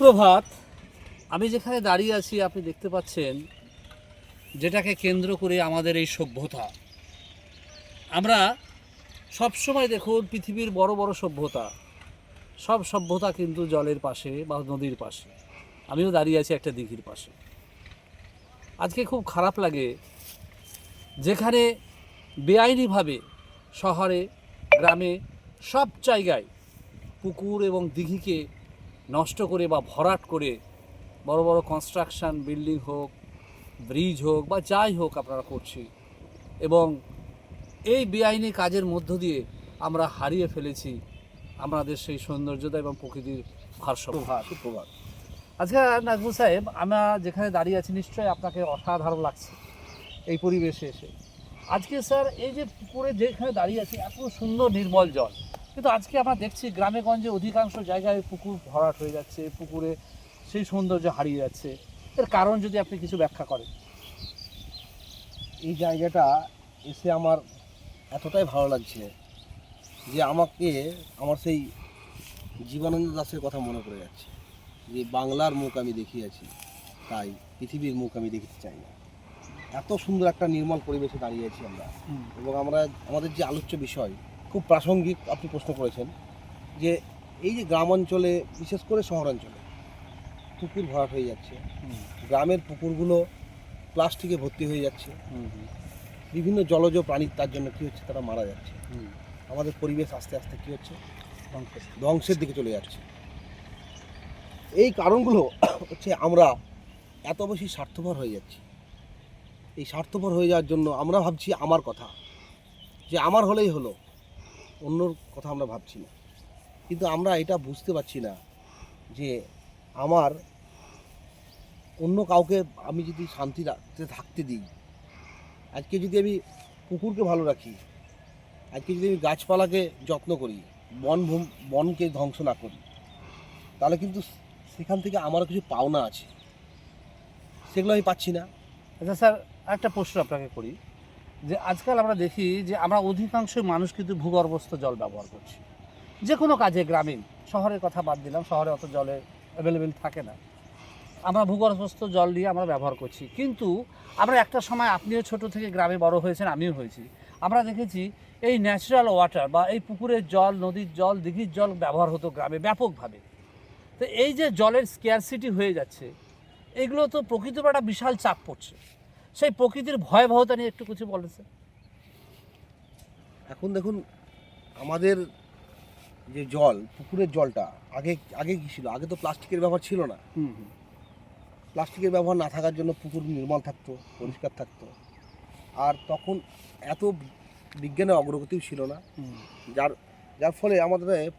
সুপ্রভাত। আমি যেখানে দাঁড়িয়ে আছি, আপনি দেখতে পাচ্ছেন যেটাকে কেন্দ্র করে আমাদের এই সভ্যতা। আমরা সবসময় দেখুন পৃথিবীর বড় বড় সভ্যতা। সব সভ্যতা কিন্তু জলের পাশে বা নদীর পাশে। আমিও দাঁড়িয়ে আছি একটা দিঘির পাশে। আজকে খুব খারাপ লাগে যেখানে বেআইনিভাবে শহরে, গ্রামে সব জায়গায় পুকুর এবং দিঘিকে নষ্ট করে বা ভরাট করে বড় বড় কনস্ট্রাকশন বিল্ডিং হোক ব্রিজ হোক বা যাই হোক আপনারা করছি। এবং এই বেআইনি কাজের মধ্য দিয়ে আমরা হারিয়ে ফেলেছি আমাদের সেই সৌন্দর্যতা এবং প্রকৃতির ভারসাম্য। সুপ্রভাত। আজকে নাজমুল সাহেব, আমরা যেখানে দাঁড়িয়ে আছি নিশ্চয়ই আপনাকে অসাধারণ লাগছে এই পরিবেশে এসে। আজকে স্যার, এই যে পুকুরে যেখানে দাঁড়িয়ে আছি, এত সুন্দর নির্মল জল। কিন্তু আজকে আমরা দেখছি গ্রামে গঞ্জে অধিকাংশ জায়গায় পুকুর ভরাট হয়ে যাচ্ছে পুকুরে সেই সৌন্দর্য হারিয়ে যাচ্ছে। এর কারণ যদি আপনি কিছু ব্যাখ্যা করেন। এই জায়গাটা এসে আমার এতটাই ভালো লাগছে যে আমাকে আমার সেই জীবনানন্দ দাসের কথা মনে পড়ে যাচ্ছে। যে বাংলার মুখ আমি দেখিয়েছি তাই পৃথিবীর মুখ আমি দেখতে চাই না। এত সুন্দর একটা নির্মল পরিবেশে দাঁড়িয়ে আছি আমরা এবং আমরা আমাদের যে আলোচ্য বিষয় খুব প্রাসঙ্গিক আপনি প্রশ্ন করেছেন যে এই যে গ্রাম অঞ্চলে বিশেষ করে শহরাঞ্চলে পুকুর ভরাট হয়ে যাচ্ছে। গ্রামের পুকুরগুলো প্লাস্টিকে ভর্তি হয়ে যাচ্ছে। বিভিন্ন জলজ প্রাণী তার জন্য কী হচ্ছে? তারা মারা যাচ্ছে। আমাদের পরিবেশ আস্তে আস্তে কী হচ্ছে? ধ্বংসের দিকে চলে যাচ্ছে। এই কারণগুলো হচ্ছে আমরা এত বেশি স্বার্থপর হয়ে যাচ্ছি। এই স্বার্থপর হয়ে যাওয়ার জন্য আমরা ভাবছি আমার কথা। যে আমার হলেই হলো। অন্যর কথা আমরা ভাবছি না। কিন্তু আমরা এটা বুঝতে পারছি না যে আমার অন্য কাউকে আমি যদি শান্তি রাখতে, থাকতে দিই, আজকে যদি আমি কুকুরকে ভালো রাখি, আজকে যদি আমি গাছপালাকে যত্ন করি, বন বনকে ধ্বংস না করি, তাহলে কিন্তু সেখান থেকে আমারও কিছু পাওনা আছে। সেগুলো আমি পাচ্ছি না। আচ্ছা স্যার একটা প্রশ্ন আপনাকে করি। যে আজকাল আমরা দেখি যে আমরা অধিকাংশ মানুষ কিন্তু ভূগর্ভস্থ জল ব্যবহার করছি। যে কোনো কাজে গ্রামীণ, শহরের কথা বাদ দিলাম, শহরে অত জলে অ্যাভেলেবেল থাকে না। আমরা ভূগর্ভস্থ জল দিয়ে আমরা ব্যবহার করছি। কিন্তু আমরা একটা সময় আপনিও ছোট থেকে গ্রামে বড় হয়েছেন, আমিও হয়েছি। আমরা দেখেছি এই ন্যাচারাল ওয়াটার বা এই পুকুরের জল, নদীর জল, দিঘির জল ব্যবহার হতো গ্রামে ব্যাপকভাবে। তো এই যে জলের স্কেয়ারসিটি হয়ে যাচ্ছে, এগুলো তো প্রকৃতির একটা বিশাল চাপ পড়ছে। সেই প্রকৃতির ভয়াবহতা নিয়ে একটু কিছু বলেন স্যার। এখন দেখুন আমাদের যে জল পুকুরের জলটা আগে আগে কী ছিল? আগে তো প্লাস্টিকের ব্যবহার ছিল না। হুম হুম। প্লাস্টিকের ব্যবহার না থাকার জন্য পুকুর নির্মল থাকতো পরিষ্কার থাকতো। আর তখন এত বিজ্ঞানের অগ্রগতিও ছিল না। যার যার ফলে আমাদের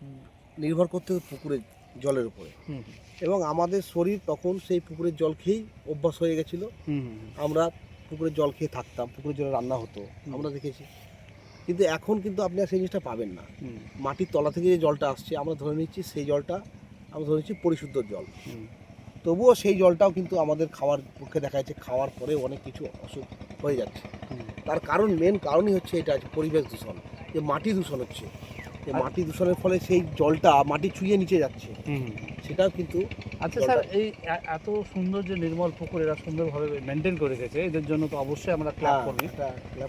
নির্ভর করতে হতো পুকুরের জলের উপরে। হুম এবং আমাদের শরীর তখন সেই পুকুরের জল খেয়েই অভ্যাস হয়ে গেছিল। আমরা পুকুরের জল খেয়ে থাকতাম পুকুরের জলে রান্না হতো আমরা দেখেছি। কিন্তু এখন কিন্তু আপনি আর সেই জিনিসটা পাবেন না। মাটির তলা থেকে যে জলটা আসছে আমরা ধরে নিচ্ছি সেই জলটা আমরা ধরে নিচ্ছি পরিশুদ্ধ জল। তবুও সেই জলটাও কিন্তু আমাদের খাওয়ার পক্ষে দেখা যাচ্ছে খাওয়ার পরে অনেক কিছু অসুখ হয়ে যাচ্ছে। তার কারণ মেন কারণই হচ্ছে এটা পরিবেশ দূষণ যে মাটি দূষণ হচ্ছে। যে মাটি দূষণের ফলে সেই জলটা মাটি ছুঁয়ে নিচে যাচ্ছে। সেটাও কিন্তু আচ্ছা স্যার এই এত সুন্দর যে নির্মল পুকুর এরা সুন্দরভাবে মেনটেন করে রেখেছে এদের জন্য তো অবশ্যই আমরা ক্লাব হ্যাঁ, করি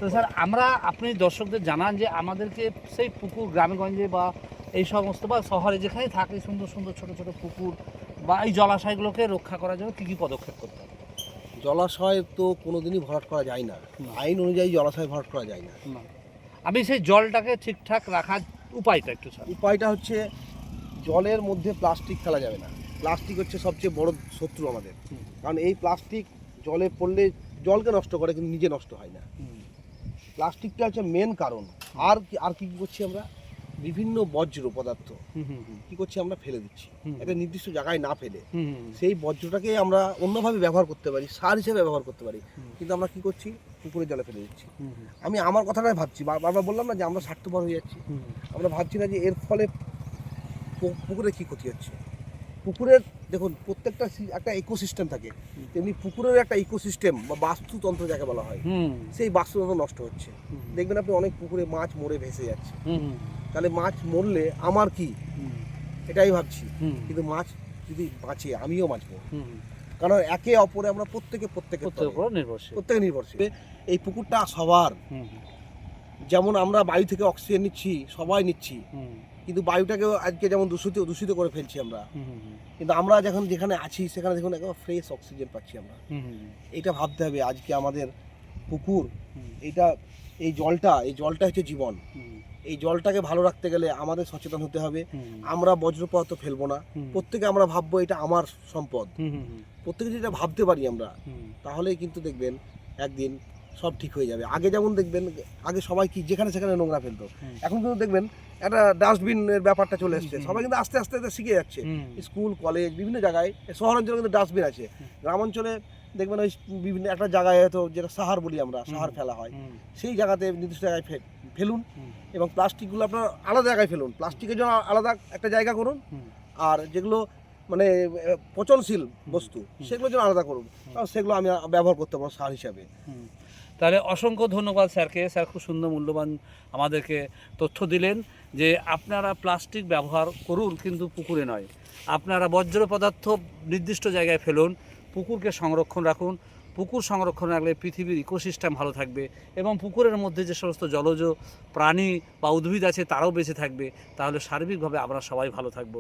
তো স্যার আমরা আপনি দর্শকদের জানান যে আমাদেরকে সেই পুকুর গ্রামেগঞ্জে বা এই সমস্ত বা শহরে যেখানে থাকে সুন্দর সুন্দর ছোট ছোট পুকুর বা এই জলাশয়গুলোকে রক্ষা করার জন্য কী কী পদক্ষেপ করতে হবে? জলাশয় তো কোনোদিনই ভরাট করা যায় না। আইন অনুযায়ী জলাশয় ভরাট করা যায় না। না। আমি সেই জলটাকে ঠিকঠাক রাখার উপায়টা একটু স্যার। উপায়টা হচ্ছে জলের মধ্যে প্লাস্টিক ফেলা যাবে না। প্লাস্টিক হচ্ছে সবচেয়ে বড় শত্রু আমাদের। কারণ এই প্লাস্টিক জলে পড়লে জলকে নষ্ট করে কিন্তু নিজে নষ্ট হয় না। প্লাস্টিকটা হচ্ছে মেন কারণ। আর কি আর কী কি করছি আমরা? বিভিন্ন বজ্র পদার্থ। কি করছি আমরা? ফেলে দিচ্ছি। একটা নির্দিষ্ট জায়গায় না ফেলে সেই বজ্রটাকে আমরা অন্যভাবে ব্যবহার করতে পারি সার হিসেবে ব্যবহার করতে পারি। কিন্তু আমরা কি করছি? পুকুরে জলে ফেলে দিচ্ছি। আমি আমার কথাটাই ভাবছি বার- বারবার বললাম না যে আমরা স্বার্থপর হয়ে যাচ্ছি। আমরা ভাবছি না যে এর ফলে পু- পুকুরের কী ক্ষতি হচ্ছে। পুকুরের দেখুন প্রত্যেকটা একটা ইকোসিস্টেম থাকে। তেমনি পুকুরের একটা ইকোসিস্টেম বা বাস্তুতন্ত্র যাকে বলা হয় হুম। সেই বাস্তুতন্ত্র নষ্ট হচ্ছে। দেখবেন আপনি অনেক পুকুরে মাছ মরে ভেসে যাচ্ছে। তাহলে মাছ মরলে আমার কি? এটাই ভাবছি। হুম। কিন্তু মাছ যদি বাঁচে আমিও বাঁচবো। কারণ একে অপরে আমরা প্রত্যেকে প্রত্যেকে নির্ভরশীল। প্রত্যেকে নির্ভরশীল। এই পুকুরটা সবার। যেমন আমরা বায়ু থেকে অক্সিজেন নিচ্ছি সবাই নিচ্ছি। কিন্তু বায়ুটাকেও আজকে যেমন দূষিত দূষিত করে ফেলছি আমরা। কিন্তু আমরা যখন যেখানে আছি সেখানে দেখুন একদম ফ্রেশ অক্সিজেন পাচ্ছি আমরা। এটা ভাবতে হবে আজকে আমাদের পুকুর। এটা এই জলটা এই জলটা হচ্ছে জীবন। এই জলটাকে ভালো রাখতে গেলে আমাদের সচেতন হতে হবে। আমরা বজ্রপাত ফেলব না। প্রত্যেকে আমরা ভাববো এটা আমার সম্পদ। প্রত্যেকে যদি এটা ভাবতে পারি আমরা তাহলেই কিন্তু দেখবেন একদিন সব ঠিক হয়ে যাবে। আগে যেমন দেখবেন আগে সবাই কি যেখানে সেখানে নোংরা ফেলতো। এখন কিন্তু দেখবেন একটা ডাস্টবিনের ব্যাপারটা চলে এসছে। সবাই কিন্তু আস্তে আস্তে শিখে যাচ্ছে। স্কুল কলেজ বিভিন্ন জায়গায় শহরাঞ্চলে কিন্তু ডাস্টবিন আছে। গ্রামাঞ্চলে দেখবেন ওই বিভিন্ন একটা জায়গায় হয়তো যেটা সাহার বলি আমরা সাহার ফেলা হয়। সেই জায়গাতে নির্দিষ্ট জায়গায় ফেলুন এবং প্লাস্টিকগুলো আপনার আলাদা জায়গায় ফেলুন। প্লাস্টিকের জন্য আলাদা একটা জায়গা করুন। আর যেগুলো মানে পচনশীল বস্তু। সেগুলোর জন্য আলাদা করুন। কারণ সেগুলো আমি ব্যবহার করতে পারব সার হিসাবে। তাহলে অসংখ্য ধন্যবাদ স্যারকে। স্যার খুব সুন্দর মূল্যবান আমাদেরকে তথ্য দিলেন যে আপনারা প্লাস্টিক ব্যবহার করুন কিন্তু পুকুরে নয়। আপনারা বজ্র পদার্থ নির্দিষ্ট জায়গায় ফেলুন, পুকুরকে সংরক্ষণ রাখুন। পুকুর সংরক্ষণ রাখলে পৃথিবীর ইকোসিস্টেম ভালো থাকবে এবং পুকুরের মধ্যে যে সমস্ত জলজ প্রাণী বা উদ্ভিদ আছে তারাও বেঁচে থাকবে। তাহলে সার্বিকভাবে আমরা সবাই ভালো থাকব।